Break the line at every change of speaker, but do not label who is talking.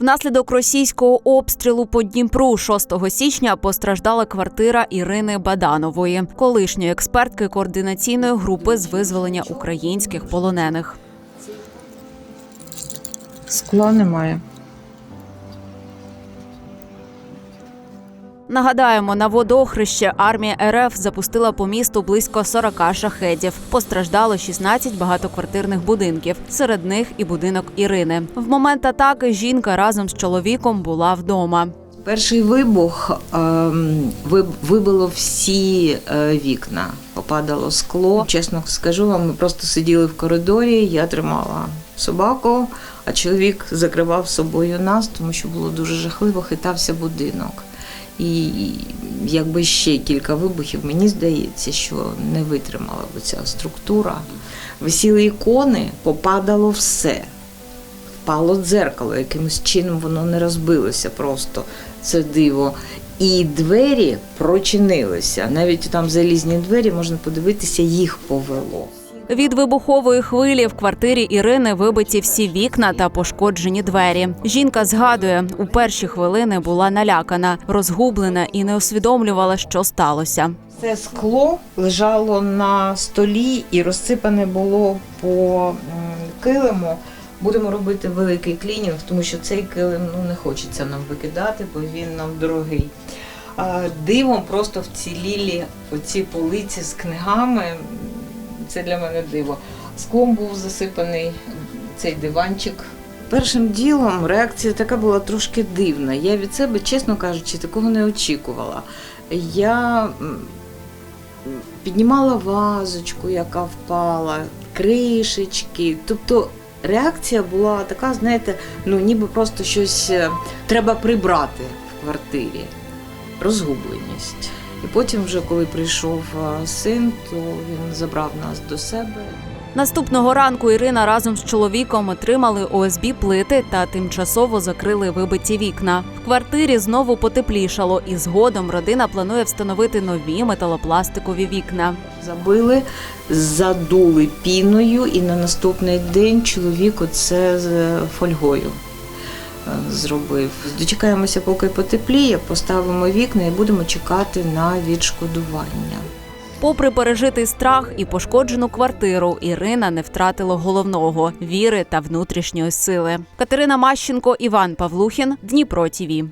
Внаслідок російського обстрілу по Дніпру 6 січня постраждала квартира Ірини Баданової, колишньої експертки координаційної групи з визволення українських полонених.
Скла немає.
Нагадаємо, на водохреще армія РФ запустила по місту близько 40 шахедів. Постраждало 16 багатоквартирних будинків. Серед них і будинок Ірини. В момент атаки жінка разом з чоловіком була вдома.
Перший вибух ем, ви- вибило всі е, вікна, попадало скло. Чесно скажу вам, ми просто сиділи в коридорі, я тримала собаку, а чоловік закривав собою нас, тому що було дуже жахливо, хитався будинок. І якби ще кілька вибухів, мені здається, що не витримала б ця структура. Висіли ікони, попадало все впало дзеркало, якимось чином воно не розбилося просто. Це диво. І двері прочинилися. Навіть там залізні двері можна подивитися, їх повело.
Від вибухової хвилі в квартирі Ірини вибиті всі вікна та пошкоджені двері. Жінка згадує, у перші хвилини була налякана, розгублена і не усвідомлювала, що сталося.
Це скло лежало на столі і розсипане було по килиму. Будемо робити великий клінінг, тому що цей килим ну, не хочеться нам викидати, бо він нам дорогий. Дивом просто вцілілі оці полиці з книгами. Це для мене диво. Склом був засипаний цей диванчик. Першим ділом реакція така була трошки дивна. Я від себе, чесно кажучи, такого не очікувала. Я піднімала вазочку, яка впала, кришечки. Тобто реакція була така, знаєте, ну ніби просто щось е, треба прибрати в квартирі. Розгубленість. І потім, вже коли прийшов е, син, то він забрав нас до себе.
Наступного ранку Ірина разом з чоловіком отримали ОСБ плити та тимчасово закрили вибиті вікна. В квартирі знову потеплішало, і згодом родина планує встановити нові металопластикові вікна.
Забили, задули піною, і на наступний день чоловік оце з фольгою зробив. Дочекаємося, поки потепліє, поставимо вікна і будемо чекати на відшкодування.
Попри пережитий страх і пошкоджену квартиру, Ірина не втратила головного віри та внутрішньої сили. Катерина Мащенко, Іван Павлухін, Дніпро ТІВІ.